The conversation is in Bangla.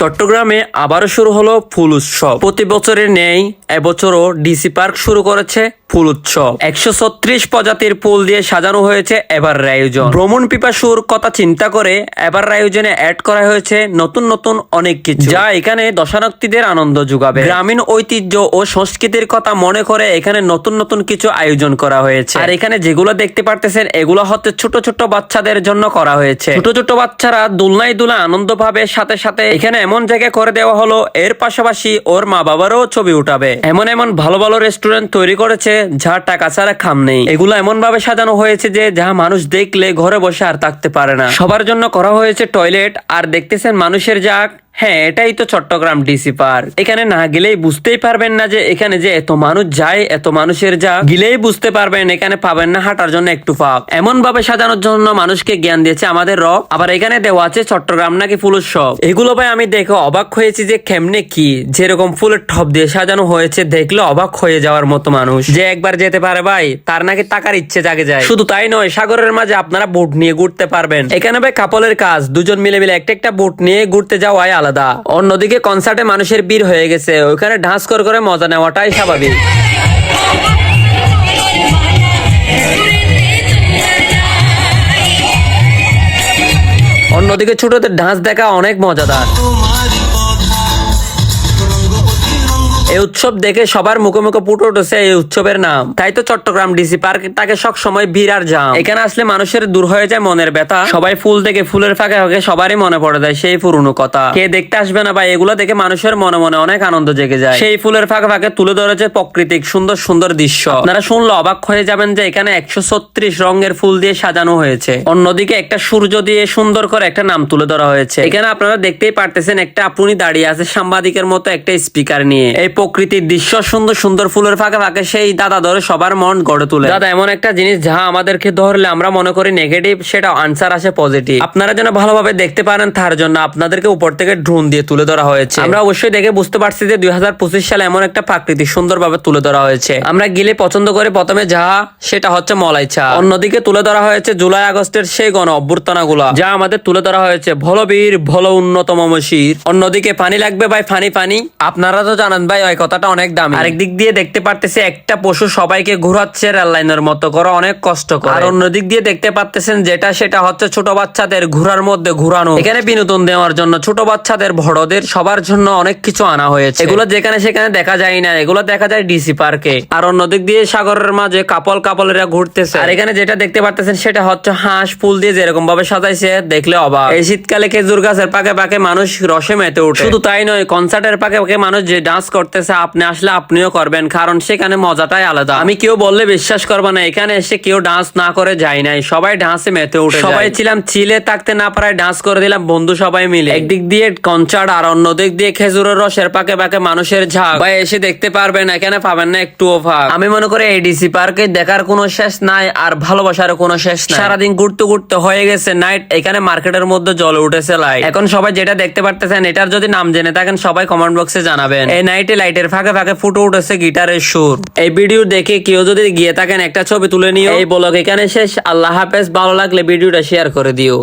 চট্টগ্রামে আবারও শুরু হলো ফুল উৎসব। প্রতি বছরের নেই এবছরও ডিসি পার্ক শুরু করেছে ফুল উৎসব। একশো ছত্রিশ প্রজাতির ফুল দিয়ে সাজানো হয়েছে এবার আয়োজন। ভ্রমণ পিপাসুর কথা চিন্তা করে এবার আয়োজনে অ্যাড করা হয়েছে নতুন নতুন অনেক কিছু। যা এখানে দর্শনার্থীদের আনন্দ যোগাবে। গ্রামীণ ঐতিহ্য ও সংস্কৃতির কথা মনে করে এখানে নতুন নতুন কিছু আয়োজন করা হয়েছে। আর এখানে যেগুলো দেখতে পারতেছেন, এগুলো হচ্ছে ছোট ছোট বাচ্চাদের জন্য করা হয়েছে। ছোট ছোট বাচ্চারা দুলনাই দুলা আনন্দ পাবে, সাথে সাথে এখানে এমন জায়গা করে দেওয়া হলো, এর পাশাপাশি ওর মা বাবারও ছবি উঠাবে। এমন এমন ভালো ভালো রেস্টুরেন্ট তৈরি করেছে, যা টাকা ছাড়া খাম নেই। এগুলো এমন ভাবে সাজানো হয়েছে যে, যা মানুষ দেখলে ঘরে বসে আর থাকতে পারে না। সবার জন্য করা হয়েছে টয়লেট আর দেখতেছেন মানুষের যাক হ্যাঁ এটাই তো চট্টগ্রাম ডিসি পার্ক। এখানে না গেলেই বুঝতেই পারবেন না যে এখানে যে এত মানুষ যায়, এত মানুষের যা, গিলেই বুঝতে পারবেন এখানে পাবেন না হাঁটার জন্য একটু ফাঁক এমন ভাবে সাজানোর জন্য মানুষকে জ্ঞান দিয়েছে আমাদের র আবার এখানে দেওয়া আছে চট্টগ্রাম নাকি ফুলের সব এগুলো ভাই আমি দেখে অবাক হয়েছি যে কেমনে কি। যেরকম ফুলের ঠপ দিয়ে সাজানো হয়েছে, দেখলে অবাক হয়ে যাওয়ার মতো মানুষ। যে একবার যেতে পারে ভাই, তার নাকি টাকার ইচ্ছে জাগে যায়। শুধু তাই নয়, সাগরের মাঝে আপনারা বোট নিয়ে ঘুরতে পারবেন। এখানে ভাই কাপলের কাজ, দুজন মিলে মিলে একটা একটা বোট নিয়ে ঘুরতে যাওয়াই আলাদা। অন্যদিকে কনসার্টে মানুষের ভিড় হয়ে গেছে। ওইখানে ঢাঁস কর করে মজা নেওয়াটাই স্বাভাবিক। অন্যদিকে ছোটদের ডান্স দেখা অনেক মজাদার। এই উৎসব দেখে সবার মুখে মুখে ফুটে উঠেছে এই উৎসবের নাম। তাই তো চট্টগ্রাম ডিসি পার্ক তাকে সব সময় ভিড় জাম। এখানে আসলে মানুষের দূর হয়ে যায় মনের ব্যথা। সবাই ফুল দেখে ফুলের ফাঁকে ফাঁকে সবারই মনে পড়ে যায় সেই পুরনো কথা। কে দেখতে আসবে না ভাই এগুলো দেখে মানুষের মনে মনে অনেক আনন্দ জেগে যায়। সেই ফুলের ফাঁকে ফাঁকে তুলে ধরেছে প্রাকৃতিক সুন্দর সুন্দর দৃশ্য। আপনারা শুনলে অবাক হয়ে যাবেন যে এখানে একশো ছত্রিশ রঙের ফুল দিয়ে সাজানো হয়েছে। অন্যদিকে একটা সূর্য দিয়ে সুন্দর করে একটা নাম তুলে ধরা হয়েছে। এখানে আপনারা দেখতেই পারতেছেন একটা আপনি দাঁড়িয়ে আছে সাংবাদিকের মতো একটা স্পিকার নিয়ে। এই প্রকৃতির দৃশ্য সুন্দর সুন্দর ফুলের ফাঁকে ফাঁকে সেই দাদা ধরে সবার মন গড়ে তোলে। দাদা এমন একটা জিনিস যা আমাদেরকে ধরলে আমরা মনে করি নেগেটিভ সেটা আনসার আসে পজিটিভ আপনারা যেন ভালোভাবে দেখতে পারেন তার জন্য আপনাদেরকে উপর থেকে ড্রোন দিয়ে তুলে ধরা হয়েছে। আমরা অবশ্যই দেখে বুঝতে পারছি যে দুই সালে এমন একটা প্রাকৃতিক সুন্দরভাবে তুলে ধরা হয়েছে। আমরা গিলে পছন্দ করে প্রথমে যাহা সেটা হচ্ছে মলাই চা অন্যদিকে তুলে ধরা হয়েছে জুলাই আগস্টের সেই গণ অভ্যর্থনা গুলা যা আমাদের তুলে ধরা হয়েছে ভলো বীর ভলো উন্নতম মশির। অন্যদিকে পানি লাগবে ভাই ফানি পানি আপনারা তো জানেন ভাই ওই কথাটা অনেক দামি। আরেক দিক দিয়ে দেখতে পারতেছে একটা পশু সবাইকে ঘুরাচ্ছে রেল লাইনের মতো করে অনেক কষ্ট করে। আর অন্যদিক দিয়ে দেখতে পারতেছেন যেটা সেটা হচ্ছে ছোট বাচ্চাদের ঘোরার মধ্যে ঘুরানো। এখানে বিনোদন দেওয়ার জন্য ছোট বাচ্চাদের বড়দের সবার জন্য অনেক কিছু আনা হয়েছে। এগুলো যেখানে সেখানে দেখা যায় না এগুলো দেখা যায় ডিসি পার্কে। আর অন্যদিক দিয়ে সাগরের মাঝে কাপল কাপলেরা ঘুরতেছে। আর এখানে যেটা দেখতে পারতেছেন সেটা হচ্ছে হাঁস ফুল দিয়ে যেরকম ভাবে সাজাইছে দেখলে অবাক। এই শীতকালে খেজুর গাছের পাকে পাকে মানুষ রসে মেতে ওঠে। শুধু তাই নয় কনসার্টের পাকে পাকে মানুষ যে ডান্স করতেছে আপনি আসলে আপনিও করবেন কারণ সেখানে মজাটাই আলাদা। আমি কেউ বললে বিশ্বাস করব না এখানে এসে কেউ ডান্স না করে যায় নাই সবাই ডান্সে মেতে উঠে সবাই ছিলাম চিলে থাকতে না পারায় ডান্স করে দিলাম বন্ধু সবাই মিলে। একদিক দিয়ে কনসার্ট আর অন্য দিক দিয়ে খেজুরের রসের পাকে পাকে মানুষের ঝাঁক। ভাই এসে দেখতে পারবেন এখানে পাবেন না একটু ফাঁক আমি মনে করি এডিসি পার্কে দেখার কোনো শেষ নাই আর ভালোবাসার কোনো শেষ নাই। সারাদিন ঘুরতে ঘুরতে হয়ে গেছে নাইট এখানে মার্কেটের মধ্যে জলে উঠেছে লাইট এখন সবাই যেটা দেখতে পারতেছেন এটার যদি নাম জেনে থাকেন সবাই কমেন্ট বক্সে জানাবেন। এই নাইটে লাইটের ফাঁকে ফাঁকে ফুটে উঠেছে গিটারের সুর। এই ভিডিও দেখে কেউ যদি গিয়ে থাকেন একটা ছবি তুলে নিও। এই বলক এখানে শেষ। আল্লাহ হাফেজ। ভালো লাগলে ভিডিওটা শেয়ার করে দিও।